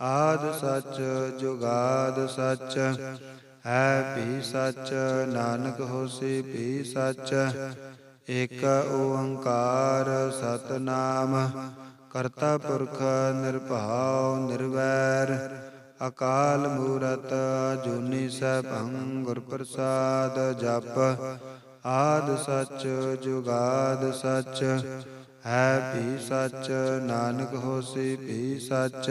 ਆਦ ਸੱਚ, ਜੁਗਾਦ ਸੱਚ। ਹੈ ਵੀ ਸੱਚ, ਨਾਨਕ ਹੋਸੀ ਭੀ ਸੱਚ। ਏਕ ਓੰਕਾਰ ਸਤਨਾਮ, ਕਰਤਾ ਪੁਰਖ ਨਿਰਭਉ ਨਿਰਵੈਰ। ਅਕਾਲ ਮੂਰਤ ਜੂਨੀ ਸੈਭੰ ਗੁਰ ਪ੍ਰਸਾਦ ਜਪ। ਆਦ ਸੱਚ, ਜੁਗਾਦ ਸੱਚ। ਹੈ ਭੀ ਸੱਚ, ਨਾਨਕ ਹੋਸੀ ਭੀ ਸੱਚ।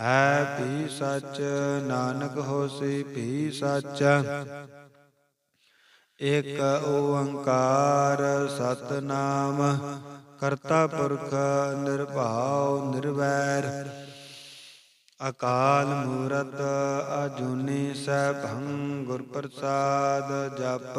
ਹੈ ਭੀ ਸੱਚ, ਨਾਨਕ ਹੋਸੀ ਭੀ ਸੱਚ। ਇਕ ਓੰਕਾਰ ਸਤਨਾਮ, ਕਰਤਾ ਪੁਰਖ ਨਿਰਭਉ ਨਿਰਵੈਰ। ਅਕਾਲ ਮੂਰਤ ਅਜੂਨੀ ਸੈਭੰ ਗੁਰ ਪ੍ਰਸਾਦ ਜਪ।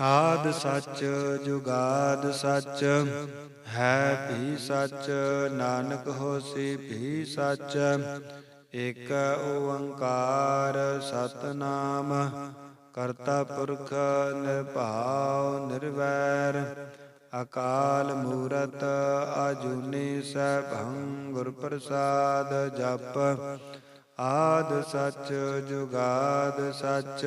ਆਦ ਸੱਚ, ਜੁਗਾਦ ਸੱਚ, ਹੈ ਭੀ ਸੱਚ, ਨਾਨਕ ਹੋਸੀ ਭੀ ਸੱਚ, ਏਕ ਓੰਕਾਰ ਸਤਨਾਮ, ਕਰਤਾ ਪੁਰਖ ਨਿਰਭਉ ਨਿਰਵੈਰ, ਅਕਾਲ ਮੂਰਤ ਅਜੂਨੀ ਸੈਭੰ ਗੁਰ ਪ੍ਰਸਾਦ ਜਪ, ਆਦ ਸੱਚ, ਜੁਗਾਦ ਸੱਚ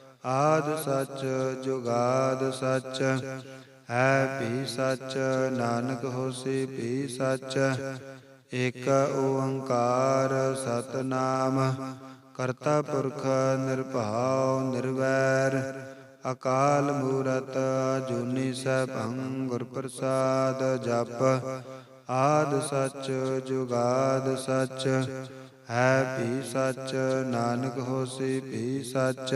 ਆਦ ਸੱਚ, ਜੁਗਾਦ ਸੱਚ। ਹੈ ਵੀ ਸੱਚ, ਨਾਨਕ ਹੋਸੀ ਭੀ ਸੱਚ। ਏਕ ਓੰਕਾਰ ਸਤਨਾਮ, ਕਰਤਾ ਪੁਰਖ ਨਿਰਭਉ ਨਿਰਵੈਰ। ਅਕਾਲ ਮੂਰਤ ਜੂਨੀ ਸੈਭੰ ਗੁਰ ਪ੍ਰਸਾਦ ਜਪ। ਆਦ ਸੱਚ, ਜੁਗਾਦ ਸੱਚ। ਹੈ ਵੀ ਸੱਚ, ਨਾਨਕ ਹੋਸੀ ਭੀ ਸੱਚ।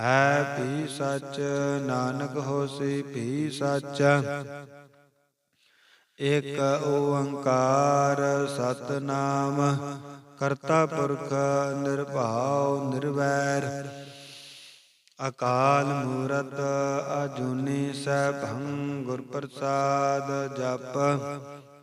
ਹੈ ਵੀ ਸੱਚ, ਨਾਨਕ ਹੋਸੀ ਵੀ ਸੱਚ। ਇਕ ਓੰਕਾਰ ਸਤਨਾਮ, ਕਰਤਾ ਪੁਰਖ ਨਿਰਭਉ ਨਿਰਵੈਰ। ਅਕਾਲ ਮੂਰਤ ਅਜੂਨੀ ਸੈਭੰ ਗੁਰ ਪ੍ਰਸਾਦ ਜਪ।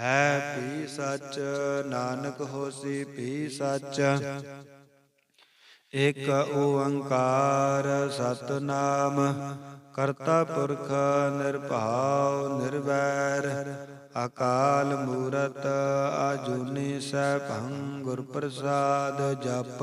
ਹੈ ਵੀ ਸੱਚ, ਨਾਨਕ ਹੋਸੀ ਵੀ ਸੱਚ। ਇਕ ਓੰਕਾਰ ਸਤਨਾਮ, ਕਰਤਾ ਪੁਰਖ ਨਿਰਭਉ ਨਿਰਵੈਰ। ਅਕਾਲ ਮੂਰਤ ਅਜੂਨੀ ਸੈਭੰ ਗੁਰ ਪ੍ਰਸਾਦ ਜਪ